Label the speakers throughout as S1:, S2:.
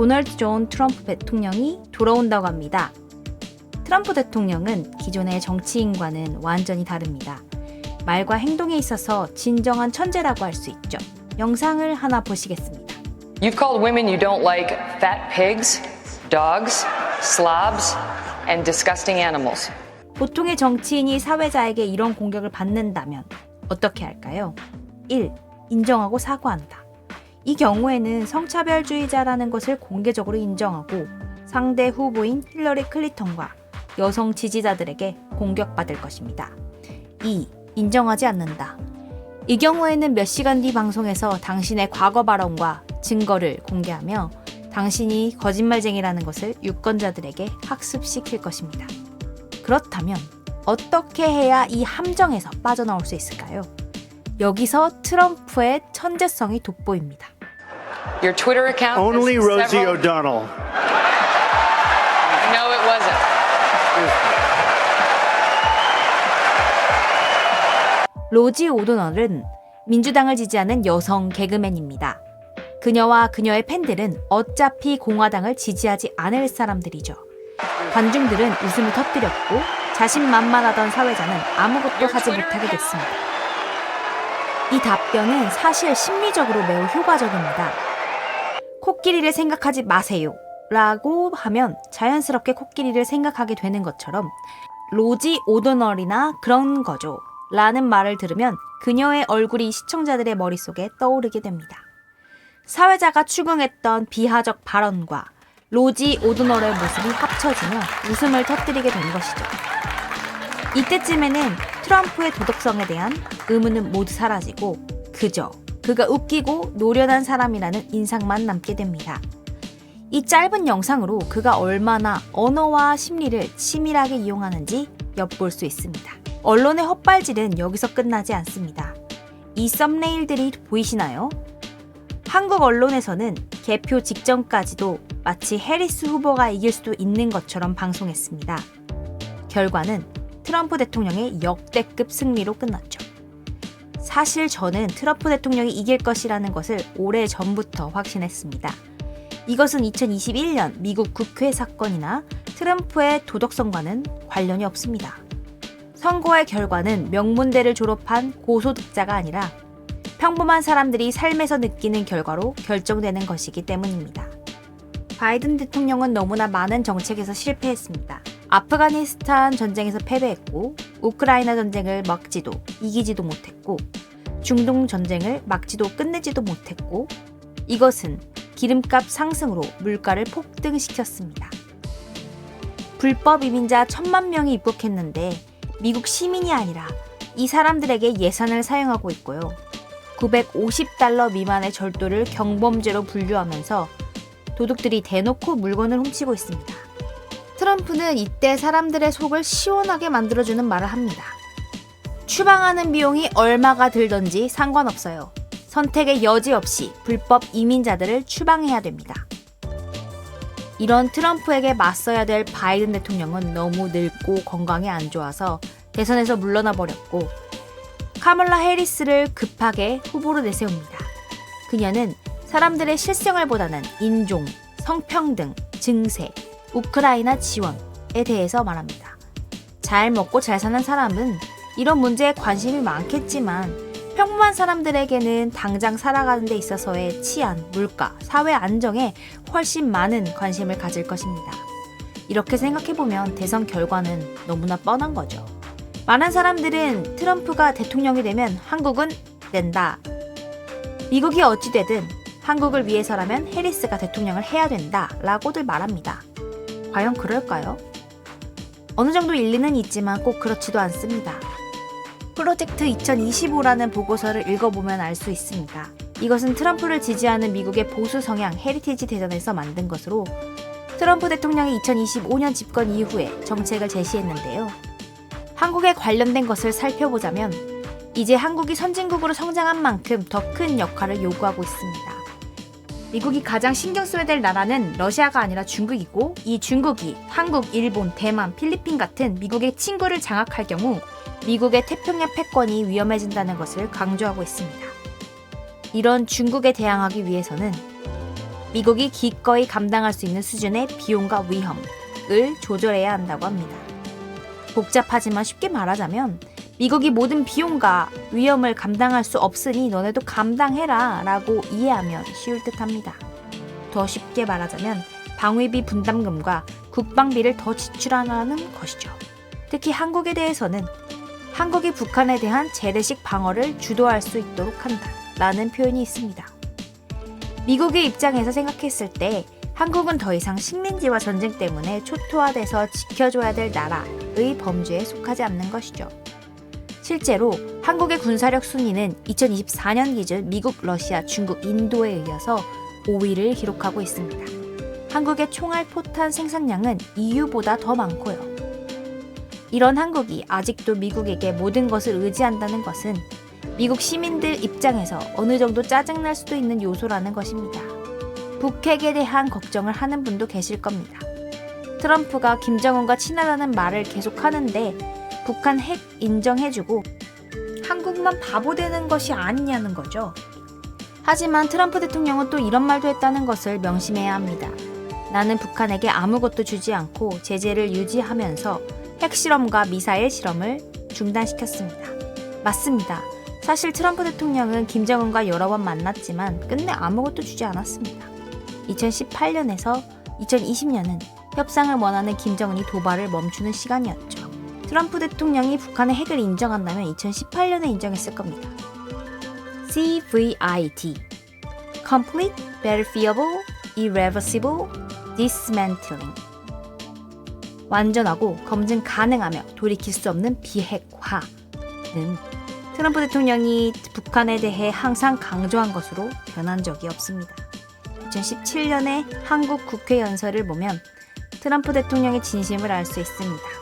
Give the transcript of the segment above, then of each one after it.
S1: 도널드 존 트럼프 대통령이 돌아온다고 합니다. 트럼프 대통령은 기존의 정치인과는 완전히 다릅니다. 말과 행동에 있어서 진정한 천재라고 할 수 있죠. 영상을 하나 보시겠습니다.
S2: You've called women you don't like fat pigs, dogs, slobs, and disgusting animals.
S1: 보통의 정치인이 사회자에게 이런 공격을 받는다면 어떻게 할까요? 1. 인정하고 사과한다. 이 경우에는 성차별주의자라는 것을 공개적으로 인정하고 상대 후보인 힐러리 클리턴과 여성 지지자들에게 공격받을 것입니다. 2. 인정하지 않는다. 이 경우에는 몇 시간 뒤 방송에서 당신의 과거 발언과 증거를 공개하며 당신이 거짓말쟁이라는 것을 유권자들에게 학습시킬 것입니다. 그렇다면 어떻게 해야 이 함정에서 빠져나올 수 있을까요? 여기서 트럼프의 천재성이 돋보입니다.
S2: Your Twitter account.
S3: Only Rosie
S2: several-
S3: O'Donnell.
S2: No, it wasn't.
S1: 로지 오도널은 민주당을 지지하는 여성 개그맨입니다. 그녀와 그녀의 팬들은 어차피 공화당을 지지하지 않을 사람들이죠. 관중들은 웃음을 터뜨렸고 자신만만하던 사회자는 아무것도 하지 못하게 됐습니다. 이 답변은 사실 심리적으로 매우 효과적입니다. 코끼리를 생각하지 마세요. 라고 하면 자연스럽게 코끼리를 생각하게 되는 것처럼 로지 오도널이나 그런 거죠. 라는 말을 들으면 그녀의 얼굴이 시청자들의 머릿속에 떠오르게 됩니다. 사회자가 추궁했던 비하적 발언과 로지 오도널의 모습이 합쳐지며 웃음을 터뜨리게 된 것이죠. 이때쯤에는 트럼프의 도덕성에 대한 의문은 모두 사라지고 그저 그가 웃기고 노련한 사람이라는 인상만 남게 됩니다. 이 짧은 영상으로 그가 얼마나 언어와 심리를 치밀하게 이용하는지 엿볼 수 있습니다. 언론의 헛발질은 여기서 끝나지 않습니다. 이 썸네일들이 보이시나요? 한국 언론에서는 개표 직전까지도 마치 해리스 후보가 이길 수도 있는 것처럼 방송했습니다. 결과는 트럼프 대통령의 역대급 승리로 끝났죠. 사실 저는 트럼프 대통령이 이길 것이라는 것을 오래 전부터 확신했습니다. 이것은 2021년 미국 국회 사건이나 트럼프의 도덕성과는 관련이 없습니다. 선거의 결과는 명문대를 졸업한 고소득자가 아니라 평범한 사람들이 삶에서 느끼는 결과로 결정되는 것이기 때문입니다. 바이든 대통령은 너무나 많은 정책에서 실패했습니다. 아프가니스탄 전쟁에서 패배했고, 우크라이나 전쟁을 막지도 이기지도 못했고, 중동 전쟁을 막지도 끝내지도 못했고, 이것은 기름값 상승으로 물가를 폭등시켰습니다. 불법 이민자 천만 명이 입국했는데 미국 시민이 아니라 이 사람들에게 예산을 사용하고 있고요. 950달러 미만의 절도를 경범죄로 분류하면서 도둑들이 대놓고 물건을 훔치고 있습니다. 트럼프는 이때 사람들의 속을 시원하게 만들어주는 말을 합니다. 추방하는 비용이 얼마가 들던지 상관없어요. 선택의 여지 없이 불법 이민자들을 추방해야 됩니다. 이런 트럼프에게 맞서야 될 바이든 대통령은 너무 늙고 건강이 안 좋아서 대선에서 물러나 버렸고 카멀라 해리스를 급하게 후보로 내세웁니다. 그녀는 사람들의 실생활보다는 인종, 성평등, 증세, 우크라이나 지원에 대해서 말합니다. 잘 먹고 잘 사는 사람은 이런 문제에 관심이 많겠지만 평범한 사람들에게는 당장 살아가는 데 있어서의 치안, 물가, 사회 안정에 훨씬 많은 관심을 가질 것입니다. 이렇게 생각해보면 대선 결과는 너무나 뻔한 거죠. 많은 사람들은 트럼프가 대통령이 되면 한국은 된다. 미국이 어찌되든 한국을 위해서라면 해리스가 대통령을 해야 된다. 라고들 말합니다. 과연 그럴까요? 어느 정도 일리는 있지만 꼭 그렇지도 않습니다. 프로젝트 2025라는 보고서를 읽어보면 알 수 있습니다. 이것은 트럼프를 지지하는 미국의 보수 성향 헤리티지 대전에서 만든 것으로 트럼프 대통령이 2025년 집권 이후에 정책을 제시했는데요. 한국에 관련된 것을 살펴보자면 이제 한국이 선진국으로 성장한 만큼 더 큰 역할을 요구하고 있습니다. 미국이 가장 신경 써야 될 나라는 러시아가 아니라 중국이고 이 중국이 한국, 일본, 대만, 필리핀 같은 미국의 친구를 장악할 경우 미국의 태평양 패권이 위험해진다는 것을 강조하고 있습니다. 이런 중국에 대항하기 위해서는 미국이 기꺼이 감당할 수 있는 수준의 비용과 위험을 조절해야 한다고 합니다. 복잡하지만 쉽게 말하자면 미국이 모든 비용과 위험을 감당할 수 없으니 너네도 감당해라 라고 이해하면 쉬울 듯 합니다. 더 쉽게 말하자면 방위비 분담금과 국방비를 더 지출하라는 것이죠. 특히 한국에 대해서는 한국이 북한에 대한 재래식 방어를 주도할 수 있도록 한다 라는 표현이 있습니다. 미국의 입장에서 생각했을 때 한국은 더 이상 식민지와 전쟁 때문에 초토화돼서 지켜줘야 될 나라의 범주에 속하지 않는 것이죠. 실제로 한국의 군사력 순위는 2024년 기준 미국, 러시아, 중국, 인도에 이어서 5위를 기록하고 있습니다. 한국의 총알 포탄 생산량은 EU보다 더 많고요. 이런 한국이 아직도 미국에게 모든 것을 의지한다는 것은 미국 시민들 입장에서 어느 정도 짜증날 수도 있는 요소라는 것입니다. 북핵에 대한 걱정을 하는 분도 계실 겁니다. 트럼프가 김정은과 친하다는 말을 계속 하는데 북한 핵 인정해주고 한국만 바보 되는 것이 아니냐는 거죠. 하지만 트럼프 대통령은 또 이런 말도 했다는 것을 명심해야 합니다. 나는 북한에게 아무것도 주지 않고 제재를 유지하면서 핵실험과 미사일 실험을 중단시켰습니다. 맞습니다. 사실 트럼프 대통령은 김정은과 여러 번 만났지만 끝내 아무것도 주지 않았습니다. 2018년에서 2020년은 협상을 원하는 김정은이 도발을 멈추는 시간이었죠. 트럼프 대통령이 북한의 핵을 인정한다면 2018년에 인정했을 겁니다. CVIT Complete, Verifiable, Irreversible, Dismantling 완전하고 검증 가능하며 돌이킬 수 없는 비핵화는 트럼프 대통령이 북한에 대해 항상 강조한 것으로 변한 적이 없습니다. 2017년에 한국 국회 연설을 보면 트럼프 대통령의 진심을 알 수 있습니다.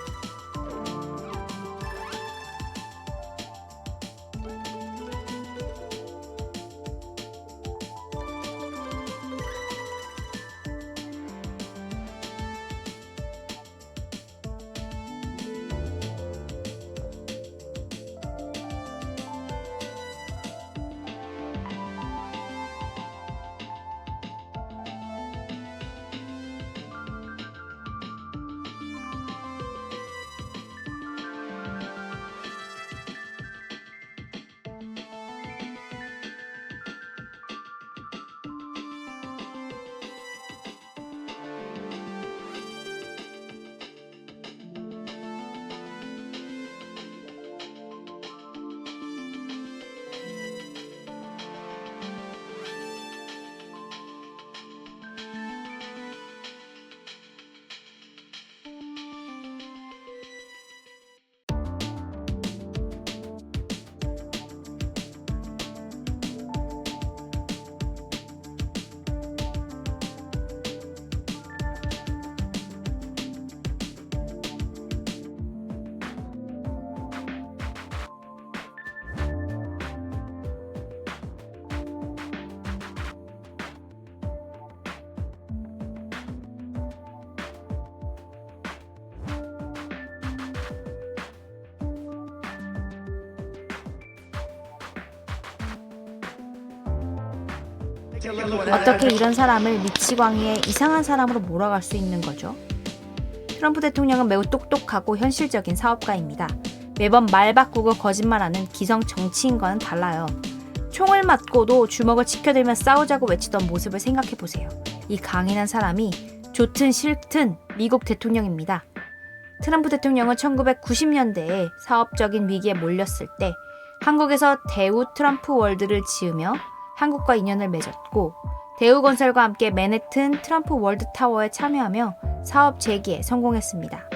S1: 어떻게 이런 사람을 미치광이의 이상한 사람으로 몰아갈 수 있는 거죠? 트럼프 대통령은 매우 똑똑하고 현실적인 사업가입니다. 매번 말 바꾸고 거짓말하는 기성 정치인과는 달라요. 총을 맞고도 주먹을 치켜들며 싸우자고 외치던 모습을 생각해 보세요. 이 강인한 사람이 좋든 싫든 미국 대통령입니다. 트럼프 대통령은 1990년대에 사업적인 위기에 몰렸을 때 한국에서 대우 트럼프 월드를 지으며 한국과 인연을 맺었고 대우건설과 함께 맨해튼 트럼프 월드타워에 참여하며 사업 재기에 성공했습니다.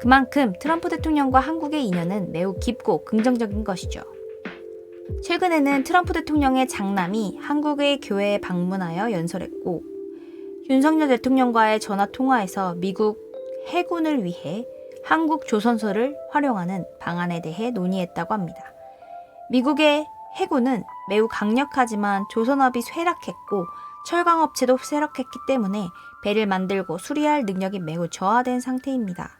S1: 그만큼 트럼프 대통령과 한국의 인연은 매우 깊고 긍정적인 것이죠. 최근에는 트럼프 대통령의 장남이 한국의 교회에 방문하여 연설했고 윤석열 대통령과의 전화 통화에서 미국 해군을 위해 한국 조선소를 활용하는 방안에 대해 논의했다고 합니다. 미국의 해군은 매우 강력하지만 조선업이 쇠락했고 철강업체도 쇠락했기 때문에 배를 만들고 수리할 능력이 매우 저하된 상태입니다.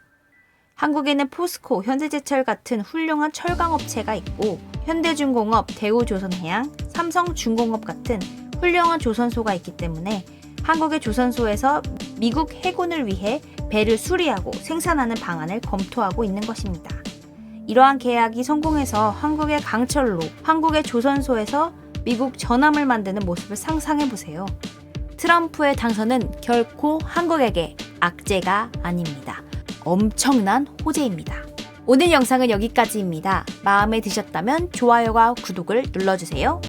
S1: 한국에는 포스코, 현대제철 같은 훌륭한 철강업체가 있고 현대중공업, 대우조선해양, 삼성중공업 같은 훌륭한 조선소가 있기 때문에 한국의 조선소에서 미국 해군을 위해 배를 수리하고 생산하는 방안을 검토하고 있는 것입니다. 이러한 계약이 성공해서 한국의 강철로 한국의 조선소에서 미국 전함을 만드는 모습을 상상해 보세요. 트럼프의 당선은 결코 한국에게 악재가 아닙니다. 엄청난 호재입니다. 오늘 영상은 여기까지입니다. 마음에 드셨다면 좋아요와 구독을 눌러주세요.